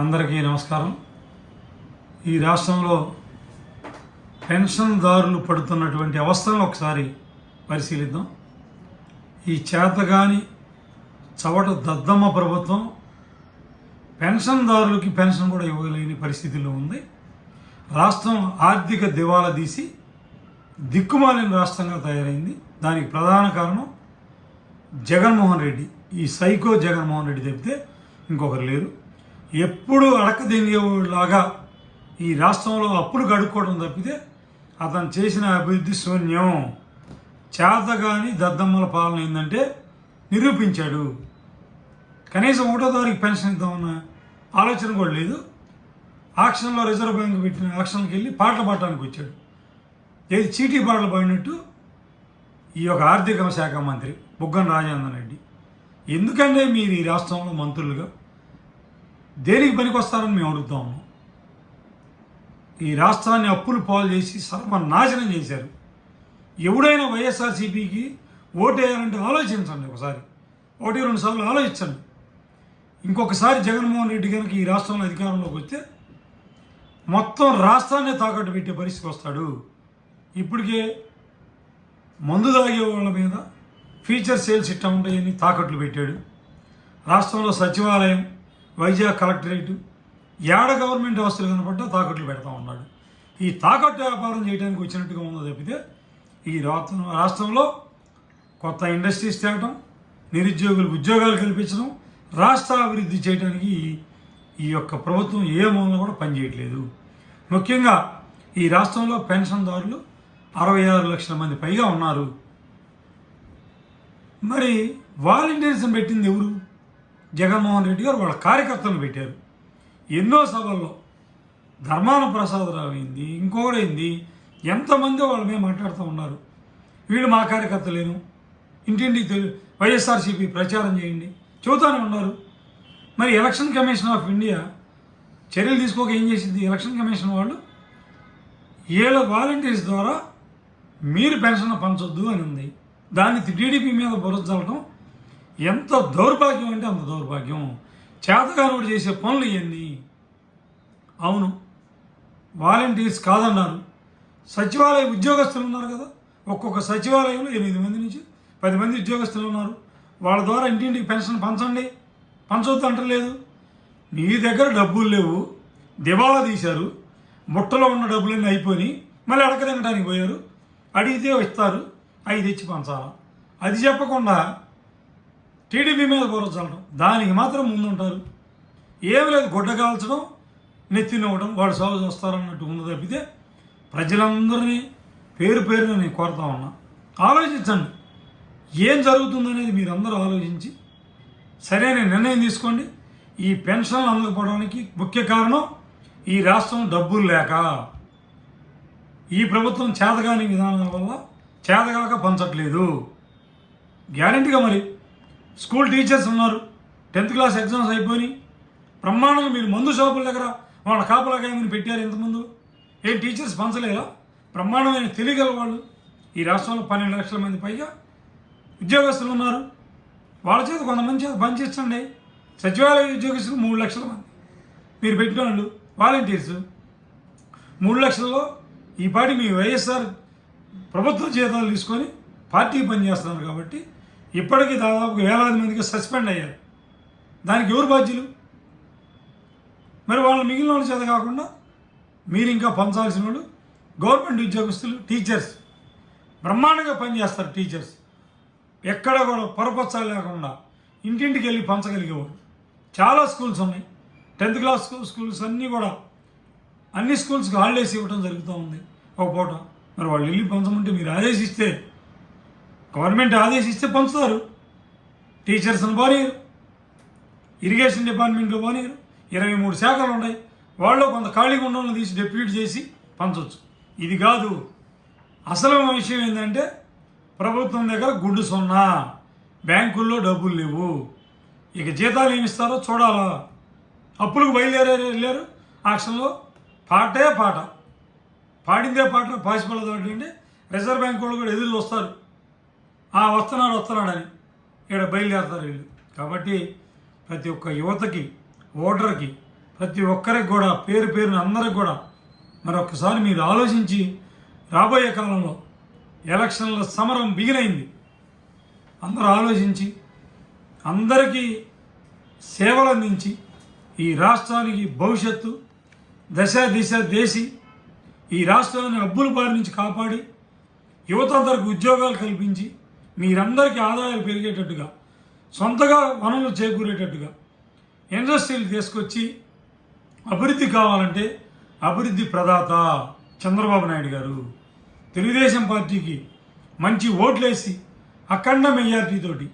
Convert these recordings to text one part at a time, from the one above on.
అందరికీ నమస్కారం. ఈ రాష్ట్రంలో పెన్షన్దారులు పడుతున్నటువంటి అవస్థలను ఒకసారి పరిశీలిద్దాం. ఈ చేతగాని చవట దద్దమ్మ ప్రభుత్వం పెన్షన్దారులకి పెన్షన్ కూడా ఇవ్వలేని పరిస్థితిలో ఉంది. రాష్ట్రం ఆర్థిక దివాలా తీసి దిక్కుమాలిన రాష్ట్రంగా తయారైంది. దానికి ప్రధాన కారణం జగన్మోహన్ రెడ్డి. ఈ సైకో జగన్మోహన్ రెడ్డి చెప్తే ఇంకొకరు లేరు. ఎప్పుడు అడకదింగేలాగా ఈ రాష్ట్రంలో అప్పులు కడుక్కోవడం తప్పితే అతను చేసిన అభివృద్ధి శూన్యం. చేతగాని దద్దమ్మల పాలన ఏంటంటే నిరూపించాడు. కనీసం ఒకటో తారీఖు పెన్షన్ ఇద్దామన్న ఆలోచన కూడా లేదు. ఆక్షన్లో రిజర్వ్ బ్యాంక్ పెట్టిన ఆక్షన్కి వెళ్ళి పాటలు పాడటానికి వచ్చాడు. ఏది చీటీ పాటలు పాడినట్టు ఈ యొక్క ఆర్థిక శాఖ మంత్రి బుగ్గన రాజేందర్ రెడ్డి. ఎందుకంటే మీరు ఈ రాష్ట్రంలో మంత్రులుగా దేనికి పనికొస్తారని మేము అడుగుతాము ఈ రాష్ట్రాన్ని అప్పులు పాలు చేసి సర్వనాశనం చేశారు. ఎవడైనా వైఎస్ఆర్సీపీకి ఓటేయాలంటే ఆలోచించండి ఒకసారి. ఒకటి రెండు సార్లు ఆలోచించండి. ఇంకొకసారి జగన్మోహన్ రెడ్డి కనుక ఈ రాష్ట్రంలో అధికారంలోకి వస్తే మొత్తం రాష్ట్రాన్ని తాకట్టు పెట్టే పరిస్థితికి వస్తాడు. ఇప్పటికే మందు తాగే వాళ్ళ మీద ఫీచర్ సేల్స్ ఇట్టా ఉంటాయని తాకట్లు పెట్టాడు. రాష్ట్రంలో సచివాలయం వైజాగ్ కలెక్టరేట్ ఏడ గవర్నమెంట్ ఆస్తులు కనపడ్డా తాకట్లు పెడతా ఉన్నాడు. ఈ తాకట్టు వ్యాపారం చేయడానికి వచ్చినట్టుగా ఉందో తప్పితే ఈ రాష్ట్రం రాష్ట్రంలో కొత్త ఇండస్ట్రీస్ తేవటం నిరుద్యోగులకు ఉద్యోగాలు కల్పించడం రాష్ట్ర అభివృద్ధి చేయడానికి ఈ యొక్క ప్రభుత్వం ఏ మూలన కూడా పనిచేయట్లేదు ముఖ్యంగా ఈ రాష్ట్రంలో పెన్షన్దారులు అరవై ఆరు లక్షల మంది పైగా ఉన్నారు. మరి వాలంటీర్స్ పెట్టింది ఎవరు? జగన్మోహన్ రెడ్డి గారు వాళ్ళ కార్యకర్తలు పెట్టారు. ఎన్నో సభల్లో ధర్మాన ప్రసాదరావు అయింది ఇంకొకటి అయింది ఎంతమంది వాళ్ళ మీద మాట్లాడుతూ ఉన్నారు. వీళ్ళు మా కార్యకర్తలేను. ఇంటింటికి తెలి వైఎస్ఆర్సీపీ ప్రచారం చేయండి. చెబుతూనే ఉన్నారు. మరి ఎలక్షన్ కమిషన్ ఆఫ్ ఇండియా చర్యలు తీసుకోక ఏం చేసింది? ఎలక్షన్ కమిషన్ వాళ్ళు ఏళ్ళ వాలంటీర్స్ ద్వారా మీరు పెన్షన్ పంచొద్దు అని ఉంది. దాన్ని టీడీపీ మీద బురదలటం ఎంత దౌర్భాగ్యం అంటే అంత దౌర్భాగ్యం. చేతగానోడు చేసే పనులు ఇవన్నీ అవును. వాలంటీర్స్ కాదన్నారు. సచివాలయ ఉద్యోగస్తులు ఉన్నారు కదా. ఒక్కొక్క సచివాలయంలో ఎనిమిది మంది నుంచి పది మంది ఉద్యోగస్తులు ఉన్నారు. వాళ్ళ ద్వారా ఇంటింటికి పెన్షన్ పంచండి. పంచవద్దు అంటలేదు. నీ దగ్గర డబ్బులు లేవు. దివాలా తీశారు. ముట్టలో ఉన్న డబ్బులన్నీ అయిపోయి మళ్ళీ అడక తినడానికి పోయారు. అడిగితే ఇస్తారు. అవి తెచ్చి పంచాలా. అది చెప్పకుండా టీడీపీ మీద చల్లడం. దానికి మాత్రం ముందుంటారు. ఏమి లేదు గుడ్డ కాల్చడం నెత్తినివ్వడం వాడు సాగు చేస్తారన్నట్టు ఉంది తప్పితే ప్రజలందరినీ పేరు పేరున నేను కోరుతా ఉన్నా. ఆలోచించండి. ఏం జరుగుతుందనేది మీరందరూ ఆలోచించి సరైన నిర్ణయం తీసుకోండి. ఈ పెన్షన్లు అందకపోవడానికి ముఖ్య కారణం ఈ రాష్ట్రం డబ్బులు లేక. ఈ ప్రభుత్వం చేతగాని విధానాల వల్ల చేతగాక పంచట్లేదు. గ్యారంటీగా మరి స్కూల్ టీచర్స్ ఉన్నారు. టెన్త్ క్లాస్ ఎగ్జామ్స్ అయిపోయి బ్రహ్మాండంగా మీరు మందు షాపుల దగ్గర వాళ్ళ కాపలాగా ఏమైనా పెట్టారు ఇంతకుముందు. ఏం టీచర్స్ పంచలేదా? బ్రహ్మాండమైన తెలియగల వాళ్ళు. ఈ రాష్ట్రంలో పన్నెండు లక్షల మంది పైగా ఉద్యోగస్తులు ఉన్నారు. వాళ్ళ చేత కొంతమంది చేత పనిచేస్తుండే సచివాలయ ఉద్యోగస్తులు మూడు లక్షల మంది. మీరు పెట్టిన వాళ్ళు వాలంటీర్స్ మూడు లక్షల్లో ఈ పాటి మీ వైఎస్ఆర్ ప్రభుత్వ జీతాలు తీసుకొని పార్టీ పనిచేస్తున్నారు కాబట్టి ఇప్పటికీ దాదాపు వేలాది మందికి సస్పెండ్ అయ్యారు. దానికి ఎవరు బాధ్యులు? మరి వాళ్ళ మిగిలిన వాళ్ళ చేత కాకుండా మీరు ఇంకా పంచాల్సిన వాళ్ళు గవర్నమెంట్ ఉద్యోగస్తులు టీచర్స్. బ్రహ్మాండంగా పనిచేస్తారు టీచర్స్. ఎక్కడ కూడా పొరపచ్చాలు లేకుండా ఇంటింటికి వెళ్ళి పంచగలిగేవారు. చాలా స్కూల్స్ ఉన్నాయి. టెన్త్ క్లాస్ స్కూల్స్ అన్నీ కూడా అన్ని స్కూల్స్కి హాలిడేస్ ఇవ్వడం జరుగుతూ ఉంది. ఒక పూట. మరి వాళ్ళు వెళ్ళి పంచమంటే మీరు ఆదేశిస్తే గవర్నమెంట్ ఆదేశిస్తే పంచుతారు. టీచర్స్ని పోనీరు. ఇరిగేషన్ డిపార్ట్మెంట్లో పోనీరు. ఇరవై మూడు శాఖలు ఉన్నాయి. వాళ్ళు కొంత ఖాళీగా ఉన్న తీసి డెప్యూట్ చేసి పంచవచ్చు ఇది కాదు. అసలు విషయం ఏంటంటే ప్రభుత్వం దగ్గర గుడ్డు సున్నా. బ్యాంకుల్లో డబ్బులు లేవు. ఇక జీతాలు ఏమిస్తారో చూడాలా. అప్పులకు బయలుదేరారు వెళ్ళారు. ఆక్షన్లో పాటే పాట. పాడిందే పాట పాసిపల్ల దాంట్లో అంటే రిజర్వ్ బ్యాంక్ వాళ్ళు కూడా ఎదురు వస్తారు. వస్తున్నాడు వస్తున్నాడని ఇక్కడ బయలుదేరుతారు వీళ్ళు. కాబట్టి ప్రతి ఒక్క యువతకి ఓటర్కి ప్రతి ఒక్కరికి కూడా పేరు పేరున అందరికి కూడా మరొకసారి మీరు ఆలోచించి రాబోయే కాలంలో ఎలక్షన్ల సమరం బిగినైంది. అందరూ ఆలోచించి అందరికీ సేవలు అందించి ఈ రాష్ట్రానికి భవిష్యత్తు దశ దిశ దేశి ఈ రాష్ట్రాన్ని అబ్బుల బారి నుంచి కాపాడి యువత అందరికి ఉద్యోగాలు కల్పించి మీరందరికీ ఆదాయాలు పెరిగేటట్టుగా సొంతగా వనరులు చేకూరేటట్టుగా ఇండస్ట్రీలు తీసుకొచ్చి అభివృద్ధి కావాలంటే అభివృద్ధి ప్రదాత చంద్రబాబు నాయుడు గారు. తెలుగుదేశం పార్టీకి మంచి ఓట్లేసి అఖండ మెజార్టీతోటి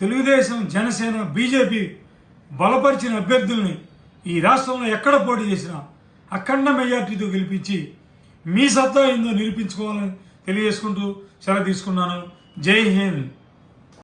తెలుగుదేశం జనసేన బీజేపీ బలపరిచిన అభ్యర్థుల్ని ఈ రాష్ట్రంలో ఎక్కడ పోటీ చేసినా అఖండ మెజార్టీతో గెలిపించి మీ సత్తా ఏందో నిరూపించుకోవాలని తెలియజేసుకుంటూ సెలవు తీసుకున్నాను. जय हिंद।